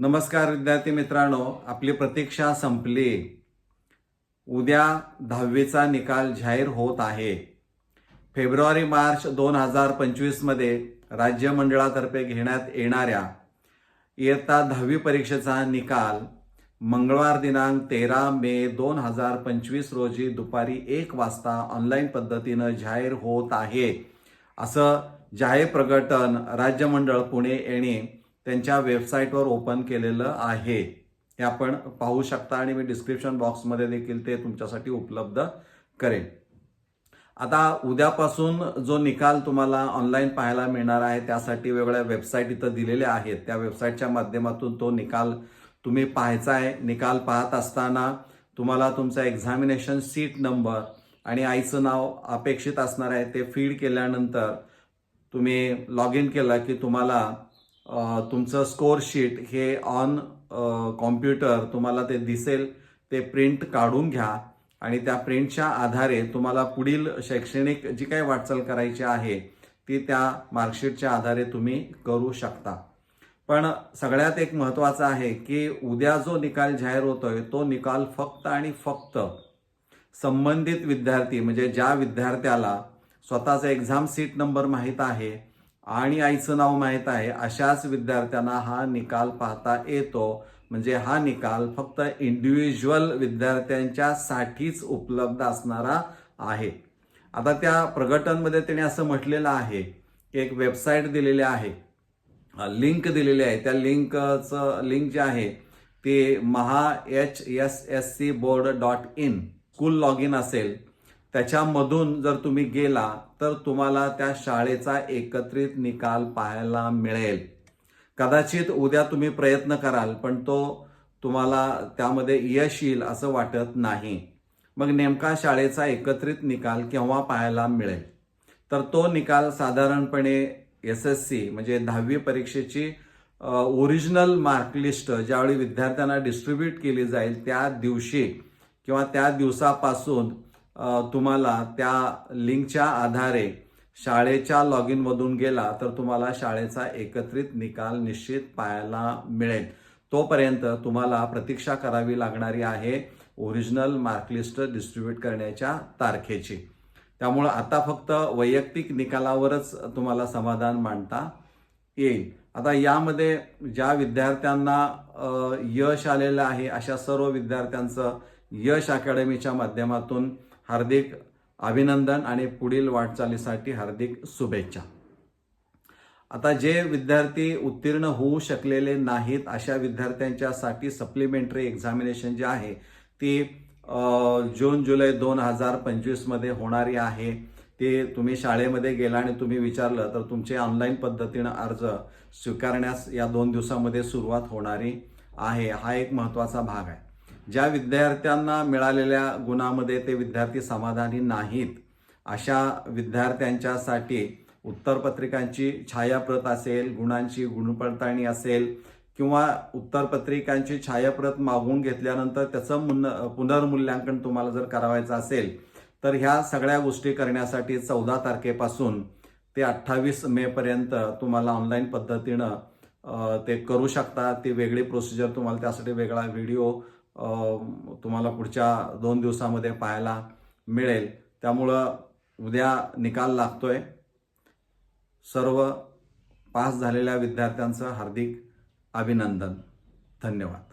नमस्कार विद्यार्थी मित्रांनो आपली प्रतीक्षा संपली. उद्या दहावीचा निकाल जाहीर होत आहे. फेब्रुवारी मार्च दोन हजार पंचवीसमध्ये राज्य मंडळातर्फे घेण्यात येणाऱ्या इयत्ता दहावी परीक्षेचा निकाल मंगळवार दिनांक तेरा मे दोन हजार पंचवीस रोजी दुपारी एक वाजता ऑनलाईन पद्धतीनं जाहीर होत आहे. असं जाहीर प्रकटन राज्य मंडळ पुणे येणे त्यांच्या वेबसाईटवर ओपन केलेलं आहे. हे आपण पाहू शकता आणि मी डिस्क्रिप्शन बॉक्समध्ये देखील ते तुमच्यासाठी उपलब्ध करेन. आता उद्यापासून जो निकाल तुम्हाला ऑनलाईन पाहायला मिळणार आहे त्यासाठी वेगवेगळ्या वेबसाईट इथं दिलेल्या आहेत. त्या वेबसाईटच्या माध्यमातून तो निकाल तुम्ही पाहायचा आहे. निकाल पाहत असताना तुम्हाला तुमचा एक्झामिनेशन सीट नंबर आणि आईचं नाव अपेक्षित असणार आहे ते फीड केल्यानंतर तुम्ही लॉग इन केलं की तुम्हाला तुमचं स्कोअरशीट हे ऑन कॉम्प्युटर तुम्हाला ते दिसेल ते प्रिंट काढून घ्या आणि त्या प्रिंटच्या आधारे तुम्हाला पुढील शैक्षणिक जी काही वाटचाल करायची आहे ती त्या मार्कशीटच्या आधारे तुम्ही करू शकता. पण सगळ्यात एक महत्त्वाचं आहे की उद्या जो निकाल जाहीर होतोय तो निकाल फक्त आणि फक्त संबंधित विद्यार्थी म्हणजे ज्या विद्यार्थ्याला स्वतःचा एक्झाम सीट नंबर माहीत आहे आणि आईचं नाव माहीत आहे अशाच विद्यार्थ्यांना हा निकाल पाहता येतो. म्हणजे हा निकाल फक्त इंडिव्हिज्युअल विद्यार्थ्यांच्या साठीच उपलब्ध असणारा आहे. आता त्या प्रगटनमध्ये त्याने असं म्हटलेलं आहे की एक वेबसाईट दिलेली आहे. लिंक दिलेली आहे. त्या लिंकचं लिंक जे आहे ते Maha H S S C board dot in school log in असेल. त्याच्यामधून जर तुम्ही गेला तर तुम्हाला त्या शाळेचा एकत्रित निकाल पाहायला मिळेल. कदाचित उद्या तुम्ही प्रयत्न कराल पण तो तुम्हाला त्यामध्ये यश येईल असं वाटत नाही. मग नेमका शाळेचा एकत्रित निकाल केव्हा पाहायला मिळेल? तर तो निकाल साधारणपणे एस एस सी म्हणजे दहावी परीक्षेची ओरिजिनल मार्कलिस्ट ज्यावेळी विद्यार्थ्यांना डिस्ट्रीब्यूट केली जाईल त्या दिवशी किंवा त्या दिवसापासून तुम्हाला त्या लिंकच्या आधारे शाळेच्या लॉग इनमधून गेला तर तुम्हाला शाळेचा एकत्रित निकाल निश्चित पाहायला मिळेल. तोपर्यंत तुम्हाला प्रतीक्षा करावी लागणारी आहे ओरिजिनल मार्कलिस्ट डिस्ट्रीब्यूट करण्याच्या तारखेची. त्यामुळं आता फक्त वैयक्तिक निकालावरच तुम्हाला समाधान मांडता येईल. आता यामध्ये ज्या विद्यार्थ्यांना यश आलेलं आहे अशा सर्व विद्यार्थ्यांचं यश अकॅडमीच्या माध्यमातून हार्दिक अभिनंदन आणि पुढील वाटचालीसाठी हार्दिक शुभेच्छा. आता जे विद्यार्थी उत्तीर्ण होऊ शकलेले नाहीत अशा विद्यार्थ्यांच्यासाठी सप्लिमेंटरी एक्झामिनेशन जे आहे ती जून जुलै दोन हजार पंचवीसमध्ये होणारी आहे. ते तुम्ही शाळेमध्ये गेला आणि तुम्ही विचारलं तर तुमचे ऑनलाईन पद्धतीनं अर्ज स्वीकारण्यास या दोन दिवसामध्ये सुरुवात होणारी आहे. हा एक महत्त्वाचा भाग आहे. ज्या विद्यार्थ्यांना मिळालेल्या गुणामध्ये ते विद्यार्थी समाधानी नाहीत अशा विद्यार्थ्यांच्यासाठी उत्तरपत्रिकांची छायाप्रत असेल गुणांची गुणपडताळणी असेल किंवा उत्तरपत्रिकांची छायाप्रत मागवून घेतल्यानंतर त्याचं मुन पुनर्मूल्यांकन तुम्हाला जर करावायचं असेल तर ह्या सगळ्या गोष्टी करण्यासाठी चौदा तारखेपासून ते अठ्ठावीस मेपर्यंत तुम्हाला ऑनलाईन पद्धतीनं ते करू शकता. ती वेगळी प्रोसिजर तुम्हाला त्यासाठी वेगळा व्हिडिओ तुम्हाला पुढच्या दोन दिवसामध्ये पाहायला मिळेल. त्यामुळं उद्या निकाल लागतोय. सर्व पास झालेल्या विद्यार्थ्यांचं हार्दिक अभिनंदन. धन्यवाद.